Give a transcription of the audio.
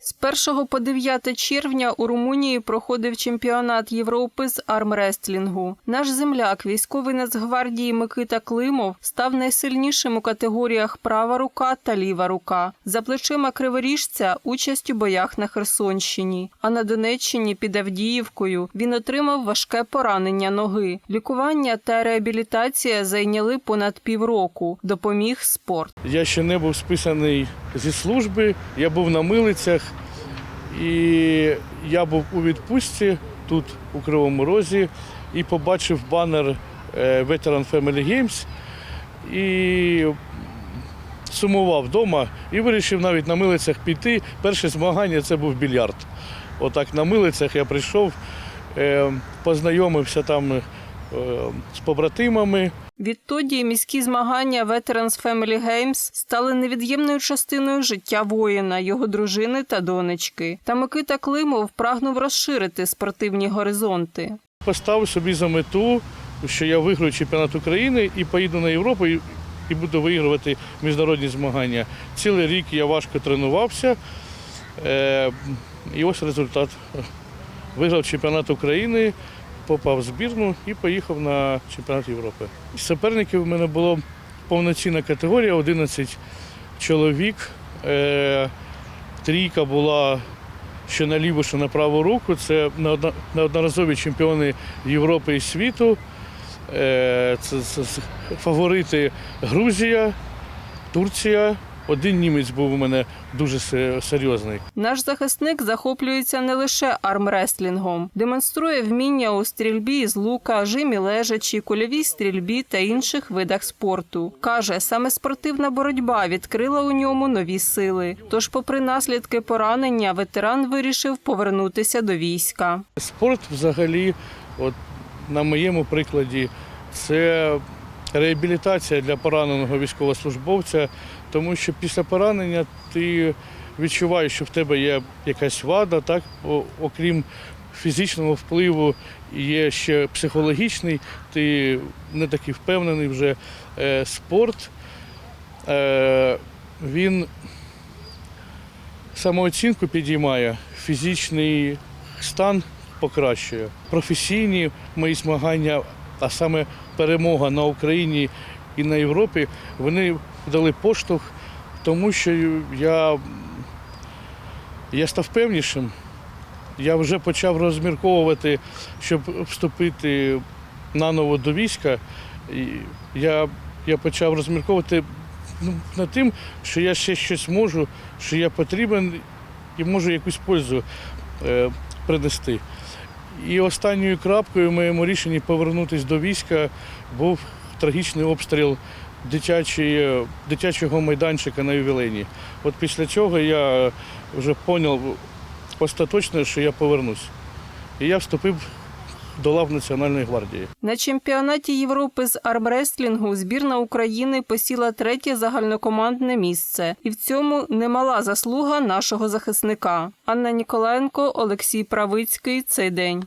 З 1 по 9 червня у Румунії проходив чемпіонат Європи з армрестлінгу. Наш земляк, військовий Нацгвардії Микита Климов, став найсильнішим у категоріях права рука та ліва рука. За плечима криворіжця участь у боях на Херсонщині. А на Донеччині під Авдіївкою він отримав важке поранення ноги. Лікування та реабілітація зайняли понад півроку. Допоміг спорт. Я ще не був списаний зі служби, я був на милицях і я був у відпустці тут, у Кривому Розі, і побачив банер е, Veteran Family Games і сумував вдома і вирішив навіть на милицях піти. Перше змагання це був більярд. Отак на милицях я прийшов, е, познайомився там з побратимами. Відтоді міські змагання Veterans Family Games стали невід'ємною частиною життя воїна, його дружини та донечки. Та Микита Климов прагнув розширити спортивні горизонти. Поставив собі за мету, що я виграю чемпіонат України і поїду на Європу і, буду вигравати міжнародні змагання. Цілий рік я важко тренувався. Е, і ось результат. Виграв чемпіонат України, попав в збірну і поїхав на чемпіонат Європи. Суперників в мене була повноцінна категорія 11 чоловік. Е, трійка була що на ліву, що на праву руку. Це неодно- неодноразові чемпіони Європи і світу. Е, це фаворити Грузія, Турція. Один німець був у мене дуже серйозний. Наш захисник захоплюється не лише армреслінгом, демонструє вміння у стрільбі з лука, жимі лежачі, кульовій стрільбі та інших видах спорту. Каже, саме спортивна боротьба відкрила у ньому нові сили. Тож, попри наслідки поранення, ветеран вирішив повернутися до війська. Спорт взагалі, от на моєму прикладі, це реабілітація для пораненого військовослужбовця, тому що після поранення ти відчуваєш, що в тебе є якась вада, так, окрім фізичного впливу, є ще психологічний, ти не такий впевнений вже. Е, Спорт е, він самооцінку підіймає, фізичний стан покращує. Професійні мої змагання, а саме перемога на Україні і на Європі, вони дали поштовх, тому що я, я став певнішим. Я вже почав розмірковувати, щоб вступити наново до війська. Я, я почав розмірковувати ну, над тим, що я ще щось можу, що я потрібен і можу якусь пользу е, принести. І останньою крапкою в моєму рішенні повернутися до війська був трагічний обстріл дитячої, дитячого майданчика на ювілейні. От після цього я вже зрозумів остаточно, що я повернусь. І я вступив до лав Національної гвардії. На чемпіонаті Європи з армреслінгу збірна України посіла третє загальнокомандне місце, і в цьому немала заслуга нашого захисника. Анна Ніколаєнко, Олексій Правицький. Цей день.